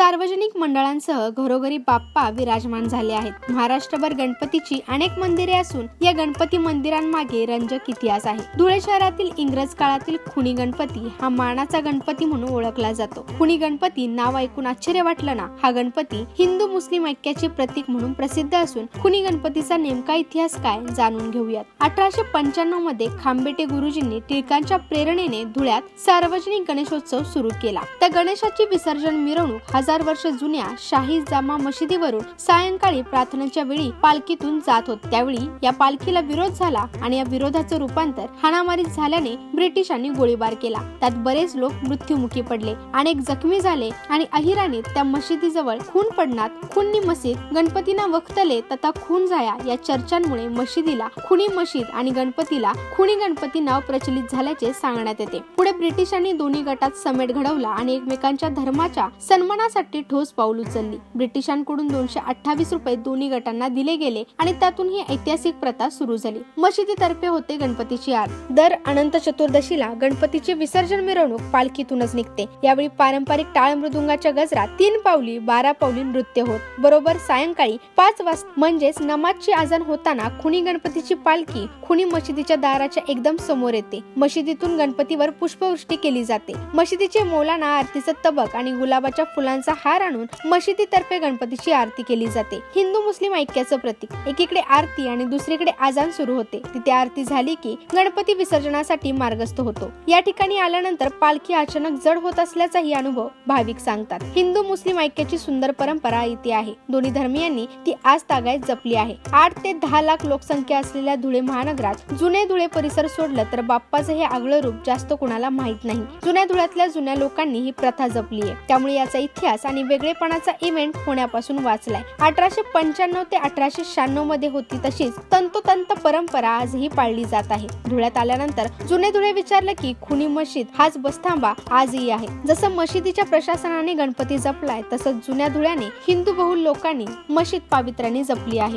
सार्वजनिक मंडळांसह घरोघरी बाप्पा विराजमान झाले आहेत. महाराष्ट्रभर गणपतीची अनेक मंदिरे असून या गणपती मंदिरांमागे रंजक इतिहास आहे. धुळे शहरातील इंग्रज काळातील खुणी गणपती हा मानाचा गणपती म्हणून ओळखला जातो. खुणी गणपती नाव ऐकून आश्चर्य वाटलं ना? हा गणपती हिंदू मुस्लिम ऐक्याचे प्रतीक म्हणून प्रसिद्ध असून खुणी गणपतीचा नेमका इतिहास काय जाणून घेऊयात. अठराशे पंच्याण्णवमध्ये खांबेटे गुरुजींनी टिळकांच्या प्रेरणेने धुळ्यात सार्वजनिक गणेशोत्सव सुरू केला. त्या गणेशाची विसर्जन मिरवणूक हा हजार वर्ष जुन्या शाही जामा मशिदीवरून सायंकाळी प्रार्थनेच्या वेळी पालखीतून जात होत. त्यावेळी या पालखीला विरोध झाला आणि या विरोधाचं रूपांतर हाणामारीत झाल्याने ब्रिटिशांनी गोळीबार केला. त्यात बरेच लोक मृत्युमुखी पडले. अनेक जखमी झाले आणि अहिराने त्या मशिदीजवळ खून पडण्यात खुन्नी मशीद गणपतीना वक्तले तथा खून झाया या चर्चांमुळे मशिदीला खुनी मशीद आणि गणपतीला खुनी गणपती नाव प्रचलित झाल्याचे सांगण्यात येते. पुढे ब्रिटिशांनी दोन्ही गटात समेट घडवला आणि एकमेकांच्या धर्माच्या सन्मानासाठी ठोस पाऊल उचलली. ब्रिटिशांकडून दोनशे अठ्ठावीस रुपये दोन्ही गटांना दिले गेले आणि त्यातून ही ऐतिहासिक प्रथा सुरू झाली. मशिदीतर्फे होते गणपतीची आरती दर अनंत चतुर्दशीला गणपतीची विसर्जन मिरवणूक पालखीतूनच निघते. यावेळी पारंपरिक टाळ मृदुंगाच्या गजरात तीन पावली बारा पावली नृत्य होत. बरोबर सायंकाळी पाच वाजता म्हणजेच नमाजची आजान होताना खुनी गणपतीची पालखी खुणी मशिदीच्या दाराच्या एकदम समोर येते. मशिदीतून गणपतीवर पुष्पवृष्टी केली जाते. मशिदीचे मौलाना आरतीचं तबक आणि गुलाबाच्या फुलां फुलांचा हार आणून मशिदीतर्फे गणपतीची आरती केली जाते. हिंदू मुस्लिम ऐक्याचं प्रतीक. एकीकडे आरती आणि दुसरीकडे आजान सुरू होते. तिथे आरती झाली की गणपती विसर्जनासाठी मार्गस्थ होतो. या ठिकाणी आल्यानंतर पालखी अचानक जड होत असल्याचाही अनुभव भाविक सांगतात. हिंदू मुस्लिम ऐक्याची सुंदर परंपरा इथे आहे. दोन्ही धर्मियांनी ती आज तागायत जपली आहे. आठ ते दहा लाख लोकसंख्या असलेल्या धुळे महानगरात जुने धुळे परिसर सोडलं तर बाप्पाचं हे आगळं रूप जास्त कुणाला माहीत नाही. जुन्या धुळ्यातल्या जुन्या लोकांनी ही प्रथा जपली आहे. त्यामुळे याचा इतिहास आणि वेगळेपणाचा इव्हेंट होण्यापासून वाचलाय. अठराशे पंच्याण्णव ते अठराशे शहाण्णवमध्ये होती तशीच तंतोतंत परंपरा आजही पाळली जात आहे. धुळ्यात आल्यानंतर जुने धुळे विचारलं की खुनी मशीद हाच बसथांबा आजही आहे. जसं मशिदीच्या प्रशासनाने गणपती जपलाय तसंच जुन्या धुळ्याने हिंदू बहुल लोकांनी मशीद पावित्र्याने जपली आहे.